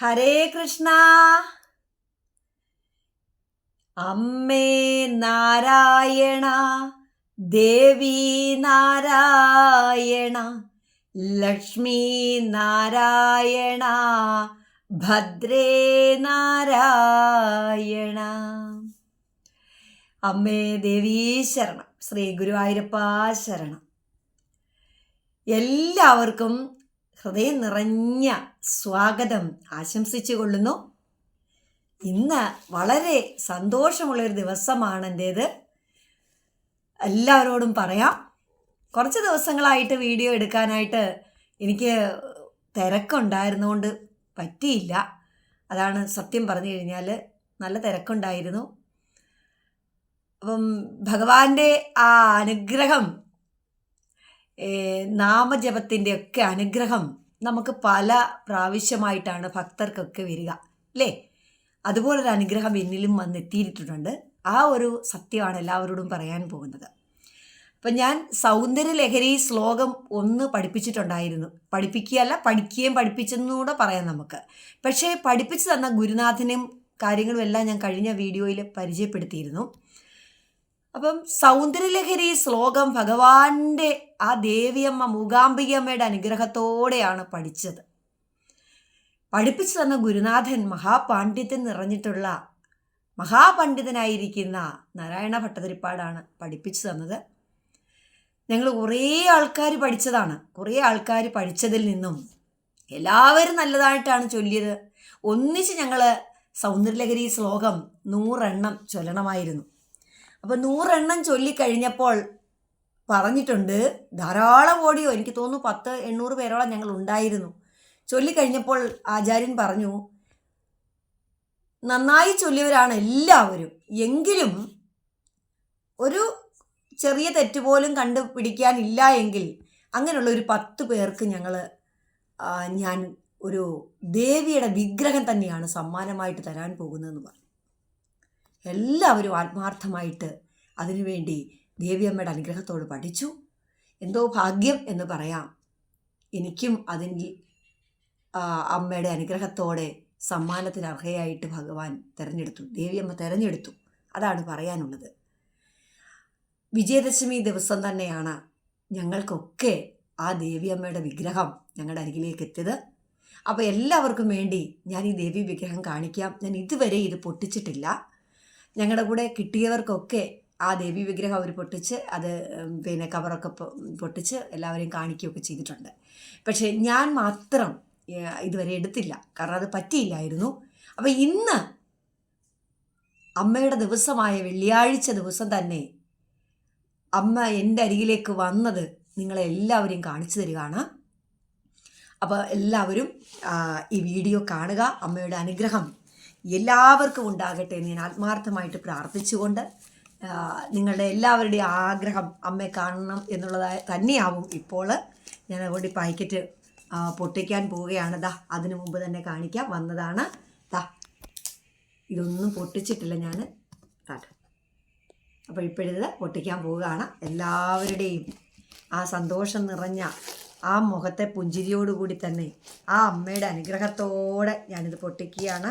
ഹരേ കൃഷ്ണ. അമ്മേ നാരായണ ദേവി നാരായണ ലക്ഷ്മി നാരായണ ഭദ്രേ നാരായണ. അമ്മേ ദേവീ ശരണം ശ്രീ ഗുരുവായൂരപ്പ ശരണം. എല്ലാവർക്കും ഹൃദയം നിറഞ്ഞ സ്വാഗതം ആശംസിച്ചു കൊള്ളുന്നു. ഇന്ന് വളരെ സന്തോഷമുള്ളൊരു ദിവസമാണ് എന്റേത് എല്ലാവരോടും പറയാം. കുറച്ച് ദിവസങ്ങളായിട്ട് വീഡിയോ എടുക്കാനായിട്ട് എനിക്ക് തിരക്കുണ്ടായിരുന്നുകൊണ്ട് പറ്റിയില്ല. അതാണ് സത്യം പറഞ്ഞു കഴിഞ്ഞാൽ നല്ല തിരക്കുണ്ടായിരുന്നു. അപ്പം ഭഗവാന്റെ ആ അനുഗ്രഹം നാമജപത്തിന്റെ ഒക്കെ അനുഗ്രഹം നമുക്ക് പല പ്രാവശ്യമായിട്ടാണ് ഭക്തർക്കൊക്കെ വരിക അല്ലേ? അതുപോലൊരു അനുഗ്രഹം എന്നിലും വന്നെത്തിയിട്ടുണ്ട്. ആ ഒരു സത്യമാണ് എല്ലാവരോടും പറയാൻ പോകുന്നത്. അപ്പം ഞാൻ സൗന്ദര്യലഹരി ശ്ലോകം ഒന്ന് പഠിപ്പിച്ചിട്ടുണ്ടായിരുന്നു. പഠിപ്പിക്കുകയല്ല പഠിക്കുകയും പഠിപ്പിച്ചെന്നുകൂടെ പറയാം നമുക്ക്. പക്ഷേ പഠിപ്പിച്ചു തന്ന ഗുരുനാഥനും കാര്യങ്ങളുമെല്ലാം ഞാൻ കഴിഞ്ഞ വീഡിയോയിൽ പരിചയപ്പെടുത്തിയിരുന്നു. അപ്പം സൗന്ദര്യലഹരി ശ്ലോകം ഭഗവാന്റെ ആ ദേവിയമ്മ മൂകാംബികമ്മയുടെ അനുഗ്രഹത്തോടെയാണ് പഠിച്ചത്. പഠിപ്പിച്ചു തന്ന ഗുരുനാഥൻ മഹാപാണ്ഡിത്യം നിറഞ്ഞിട്ടുള്ള മഹാപണ്ഡിതനായിരിക്കുന്ന നാരായണ ഭട്ടതിരിപ്പാടാണ് പഠിപ്പിച്ചു തന്നത്. ഞങ്ങൾ കുറേ ആൾക്കാർ പഠിച്ചതാണ്. കുറേ ആൾക്കാർ പഠിച്ചതിൽ നിന്നും എല്ലാവരും നല്ലതായിട്ടാണ് ചൊല്ലിയത്. ഒന്നിച്ച് ഞങ്ങൾ സൗന്ദര്യലഹരി ശ്ലോകം നൂറെണ്ണം ചൊല്ലണമായിരുന്നു. അപ്പോൾ നൂറെണ്ണം ചൊല്ലിക്കഴിഞ്ഞപ്പോൾ പറഞ്ഞിട്ടുണ്ട് ധാരാളം ഓടിയോ എനിക്ക് തോന്നുന്നു പത്ത് എണ്ണൂറ് പേരോളം ഞങ്ങൾ ഉണ്ടായിരുന്നു. ചൊല്ലിക്കഴിഞ്ഞപ്പോൾ ആചാര്യൻ പറഞ്ഞു നന്നായി ചൊല്ലിയവരാണ് എല്ലാവരും. എങ്കിലും ഒരു ചെറിയ തെറ്റ് പോലും കണ്ടുപിടിക്കാനില്ല എങ്കിൽ അങ്ങനെയുള്ള ഒരു പത്ത് പേർക്ക് ഞങ്ങൾ ഞാൻ ഒരു ദേവിയുടെ വിഗ്രഹം തന്നെയാണ് സമ്മാനമായിട്ട് തരാൻ പോകുന്നതെന്ന് പറഞ്ഞു. എല്ലാവരും ആത്മാർത്ഥമായിട്ട് അതിനുവേണ്ടി ദേവിയമ്മയുടെ അനുഗ്രഹത്തോട് പഠിച്ചു. എന്തോ ഭാഗ്യം എന്ന് പറയാം. എനിക്കും അതിൽ അമ്മയുടെ അനുഗ്രഹത്തോടെ സമ്മാനത്തിന് അർഹയായിട്ട് ഭഗവാൻ തിരഞ്ഞെടുത്തു. ദേവിയമ്മ തിരഞ്ഞെടുത്തു. അതാണ് പറയാനുള്ളത്. വിജയദശമി ദിവസം തന്നെയാണ് ഞങ്ങൾക്കൊക്കെ ആ ദേവിയമ്മയുടെ വിഗ്രഹം ഞങ്ങളുടെ അരികിലേക്ക് എത്തിയത്. അപ്പോൾ എല്ലാവർക്കും വേണ്ടി ഞാൻ ഈ ദേവി വിഗ്രഹം കാണിക്കാം. ഞാൻ ഇതുവരെ ഇത് പൊട്ടിച്ചിട്ടില്ല. ഞങ്ങളുടെ കൂടെ കിട്ടിയവർക്കൊക്കെ ആ ദേവി വിഗ്രഹം അവർ പൊട്ടിച്ച് അത് പിന്നെ കവറൊക്കെ പൊട്ടിച്ച് എല്ലാവരെയും കാണിക്കുകയൊക്കെ ചെയ്തിട്ടുണ്ട്. പക്ഷേ ഞാൻ മാത്രം ഇതുവരെ എടുത്തില്ല. കാരണം അത് പറ്റിയില്ലായിരുന്നു. അപ്പം ഇന്ന് അമ്മയുടെ ദിവസമായ വെള്ളിയാഴ്ച ദിവസം തന്നെ അമ്മ എന്റെ അരികിലേക്ക് വന്നത് നിങ്ങളെ എല്ലാവരെയും കാണിച്ചു തരികയാണ്. അപ്പോൾ എല്ലാവരും ഈ വീഡിയോ കാണുക അമ്മയുടെ അനുഗ്രഹം എല്ലാവർക്കും ഉണ്ടാകട്ടെ എന്ന് ഞാൻ ആത്മാർത്ഥമായിട്ട് പ്രാർത്ഥിച്ചുകൊണ്ട് നിങ്ങളുടെ എല്ലാവരുടെയും ആഗ്രഹം അമ്മയെ കാണണം എന്നുള്ളതായി തന്നെയാവും ഇപ്പോൾ. ഞാൻ അതുകൊണ്ട് പാക്കറ്റ് പൊട്ടിക്കാൻ പോവുകയാണ്. ദാ അതിനു മുമ്പ് തന്നെ കാണിക്കാം. വന്നതാണ്. ദാ ഇതൊന്നും പൊട്ടിച്ചിട്ടില്ല ഞാൻ താട്ട് അപ്പോൾ ഇപ്പോഴിത് പൊട്ടിക്കാൻ പോവുകയാണ്. എല്ലാവരുടെയും ആ സന്തോഷം നിറഞ്ഞ ആ മുഖത്തെ പുഞ്ചിരിയോടുകൂടി തന്നെ ആ അമ്മയുടെ അനുഗ്രഹത്തോടെ ഞാനിത് പൊട്ടിക്കുകയാണ്.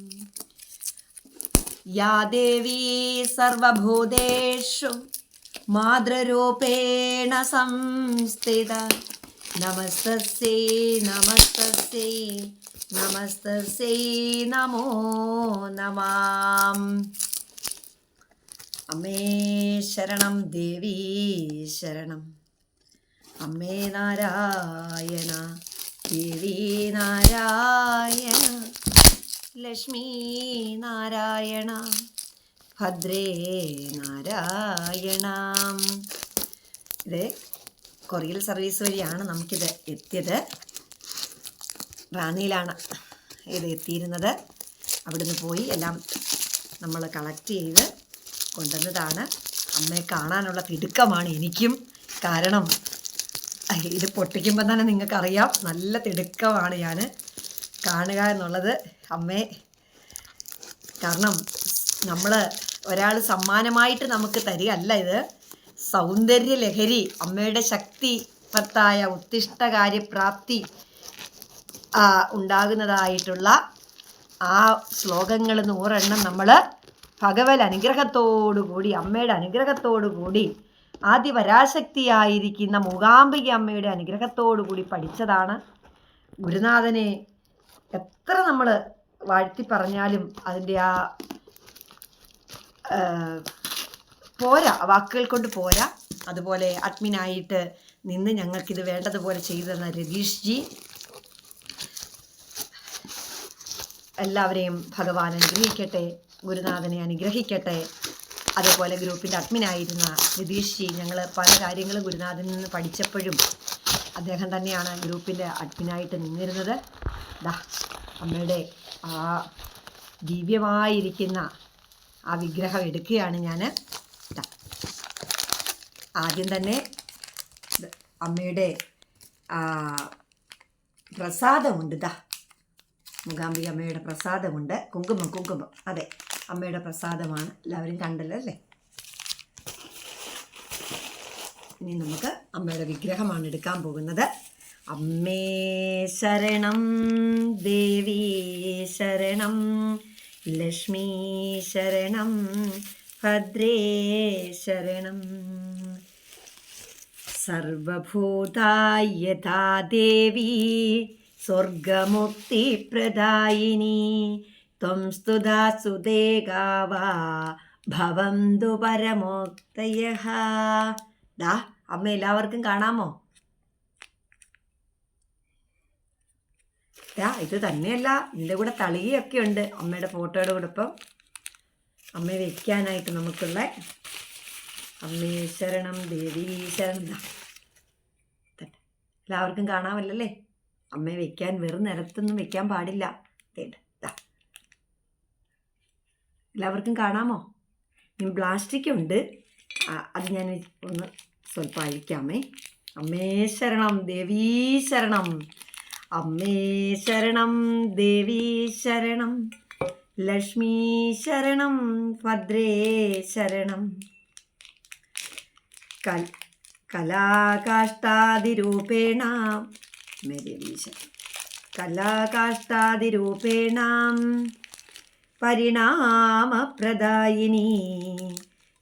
യാ ദേവീ സർവഭൂതേഷു മാതൃരൂപേണ സംസ്ഥിത. നമസ്തസ്യൈ നമസ്തസ്യൈ നമസ്തസ്യൈ നമോ നമാം. അമ്മേ ശരണം ദേവീ ശരണം. അമ്മേ നാരായണ ദേവീ നാരായണ. ലക്ഷ്മീ നാരായണ. ഭദ്രേ നാരായണ. ഇത് കൊറിയൽ സർവീസ് വഴിയാണ് നമുക്കിത് എത്തിയത്. റാന്നിയിലാണ് ഇത് എത്തിയിരുന്നത്. അവിടുന്ന് പോയി എല്ലാം നമ്മൾ കളക്ട് ചെയ്ത് കൊണ്ടുവന്നതാണ്. അമ്മയെ കാണാനുള്ള തിടുക്കമാണ് എനിക്കും. കാരണം ഇത് പൊട്ടിക്കുമ്പോൾ തന്നെ നിങ്ങൾക്കറിയാം നല്ല തിടുക്കമാണ് ഞാൻ കാണുക എന്നുള്ളത് അമ്മേ. കാരണം നമ്മൾ ഒരാൾ സമ്മാനമായിട്ട് നമുക്ക് തരികയല്ല ഇത്. സൗന്ദര്യ ലഹരി ശക്തി പത്തായ ഉത്തിഷ്ട കാര്യപ്രാപ്തി ഉണ്ടാകുന്നതായിട്ടുള്ള ആ ശ്ലോകങ്ങൾ നൂറെണ്ണം നമ്മൾ ഭഗവത് അനുഗ്രഹത്തോടുകൂടി അമ്മയുടെ അനുഗ്രഹത്തോടുകൂടി ആദിപരാശക്തിയായിരിക്കുന്ന മൂകാംബിക അമ്മയുടെ അനുഗ്രഹത്തോടുകൂടി പഠിച്ചതാണ്. ഗുരുനാഥനെ എത്ര നമ്മൾ വാഴ്ത്തി പറഞ്ഞാലും അതിന്റെ ആ പോരാ വാക്കുകൾ കൊണ്ട് പോരാ. അതുപോലെ അഡ്മിനായിട്ട് നിന്ന് ഞങ്ങൾക്കിത് വേണ്ടതുപോലെ ചെയ്തു തന്ന രതീഷ് ജി. എല്ലാവരെയും ഭഗവാൻ അനുഗ്രഹിക്കട്ടെ ഗുരുനാഥനെ അനുഗ്രഹിക്കട്ടെ. അതുപോലെ ഗ്രൂപ്പിന്റെ അഡ്മിനായിരുന്ന രതീഷ് ജി ഞങ്ങൾ പല കാര്യങ്ങളും ഗുരുനാഥനിൽ നിന്ന് പഠിച്ചപ്പോഴും അദ്ദേഹം തന്നെയാണ് ഗ്രൂപ്പിന്റെ അഡ്മിനായിട്ട് നിന്നിരുന്നത്. ദാ അമ്മയുടെ ആ ദിവ്യമായിരിക്കുന്ന ആ വിഗ്രഹം എടുക്കുകയാണ് ഞാൻ. ആദ്യം തന്നെ അമ്മയുടെ പ്രസാദമുണ്ട്. ദാ മൂകാംബിക അമ്മയുടെ പ്രസാദമുണ്ട്. കുങ്കുമം കുങ്കുമം. അതെ അമ്മയുടെ പ്രസാദമാണ്. എല്ലാവരും കണ്ടല്ലോ അല്ലേ? ഇനി നമുക്ക് അമ്മയുടെ വിഗ്രഹമാണ് എടുക്കാൻ പോകുന്നത്. അമ്മേ ശരണം ദേവി ശരണം ലക്ഷ്മീ ശരണം ഭദ്രേ ശരണം. സർവഭൂതായ ദേവി സ്വർഗമുക്തിപ്രദായിനി ത്വം സ്തുതാ സുദേഗാവാ ഭവന്തു പരമോക്തയ ദാ അമ്മ എല്ലാവർക്കും കാണാമോ? ദാ ഇത് തന്നെയല്ല. ഇതിന്റെ കൂടെ തളിയൊക്കെ ഉണ്ട്. അമ്മയുടെ ഫോട്ടോയുടെ കൂടെ ഇപ്പം. അമ്മയെ വെക്കാനായിട്ട് നമുക്കുള്ള അമ്മേ ശരണം ദേവി ശരണം. എല്ലാവർക്കും കാണാമല്ലേ അമ്മയെ വെക്കാൻ വെറും നിരത്തൊന്നും വെക്കാൻ പാടില്ല. എല്ലാവർക്കും കാണാമോ? ഇനി പ്ലാസ്റ്റിക് ഉണ്ട്. അത് ഞാൻ ഒന്ന് സ്വല്പം അഴിക്കാമേ അമ്മേ ശരണം ദേവീ ശരണം അമ്മേ ശരണം ദേവീ ശരണം ലക്ഷ്മീ ശരണം ഭദ്രേ ശരണം. കൽ കലാകാഷ്ടാതിരൂപേണ മേ ദേവീ പരിണാമപ്രദായിനി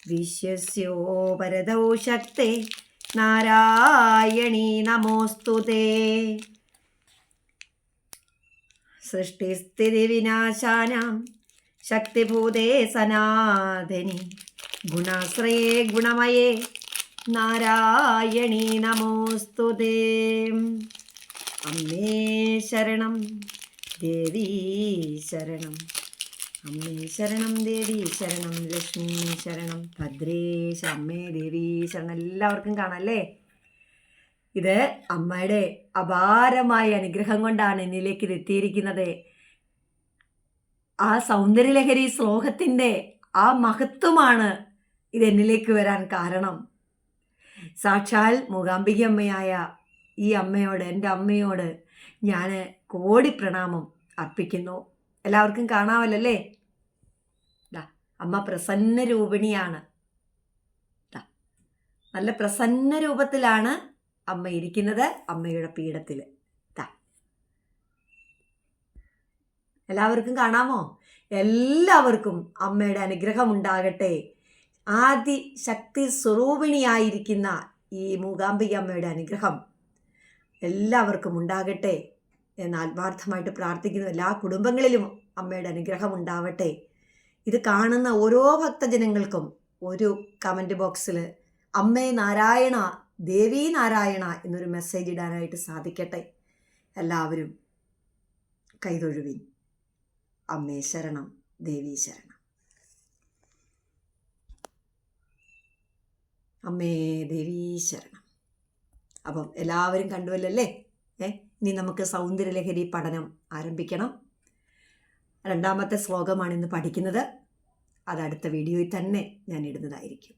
വിശ്വസ്യോ വരദൗ ശക്തേ നാരായണീ നമോസ്തു തേ സൃഷ്ടിസ്ഥിതിവിനാശാനാം. ശക്തിഭൂതേ സനാതനി. ഗുണാശ്രയേ ഗുണമയേ. നാരായണീ നമോസ്തു തേ. അമ്മേ ശരണം ദേവീ ശരണം. അമ്മേ ശരണം ദേവി ശരണം ലക്ഷ്മി ശരണം ഭദ്രേശ അമ്മേ ദേവി ശരണം. എല്ലാവർക്കും കാണാല്ലേ ഇത് അമ്മയുടെ അപാരമായ അനുഗ്രഹം കൊണ്ടാണ് എന്നിലേക്ക് ഇത് എത്തിയിരിക്കുന്നത്. ആ സൗന്ദര്യലഹരി ശ്ലോകത്തിന്റെ ആ മഹത്വമാണ് ഇത് എന്നിലേക്ക് വരാൻ കാരണം. സാക്ഷാൽ മൂകാംബികമ്മയായ ഈ അമ്മയോട് എന്റെ അമ്മയോട് ഞാൻ കോടി പ്രണാമം അർപ്പിക്കുന്നു. എല്ലാവർക്കും കാണാമല്ലേ അമ്മ പ്രസന്ന രൂപിണിയാണ്. നല്ല പ്രസന്ന രൂപത്തിലാണ് അമ്മ ഇരിക്കുന്നത് അമ്മയുടെ പീഠത്തിൽ എല്ലാവർക്കും കാണാമോ? എല്ലാവർക്കും അമ്മയുടെ അനുഗ്രഹം ഉണ്ടാകട്ടെ ആദി ശക്തി സ്വരൂപിണിയായിരിക്കുന്ന ഈ മൂകാംബിക അമ്മയുടെ അനുഗ്രഹം എല്ലാവർക്കും ഉണ്ടാകട്ടെ എന്ന് ആത്മാർത്ഥമായിട്ട് പ്രാർത്ഥിക്കുന്നു എല്ലാ കുടുംബങ്ങളിലും അമ്മയുടെ അനുഗ്രഹം ഉണ്ടാവട്ടെ. ഇത് കാണുന്ന ഓരോ ഭക്തജനങ്ങൾക്കും ഒരു കമന്റ് ബോക്സിൽ അമ്മേ നാരായണ ദേവി നാരായണ എന്നൊരു മെസ്സേജ് ഇടാനായിട്ട് സാധിക്കട്ടെ. എല്ലാവരും കൈതൊഴുവിൻ. അമ്മേ ശരണം ദേവീ ശരണം. അമ്മേ ദേവീ ശരണം. അപ്പം എല്ലാവരും കണ്ടുവല്ലേ ഏ ഇനി നമുക്ക് സൗന്ദര്യലഹരി പഠനം ആരംഭിക്കണം. രണ്ടാമത്തെ ശ്ലോകമാണ് ഇന്ന് പഠിക്കുന്നത്. അത് അടുത്ത വീഡിയോയിൽ തന്നെ ഞാൻ ഇടുന്നതായിരിക്കും.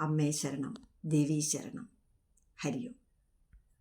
അമ്മേ ശരണം. ദേവീ ഹരിയോ ഹരിയും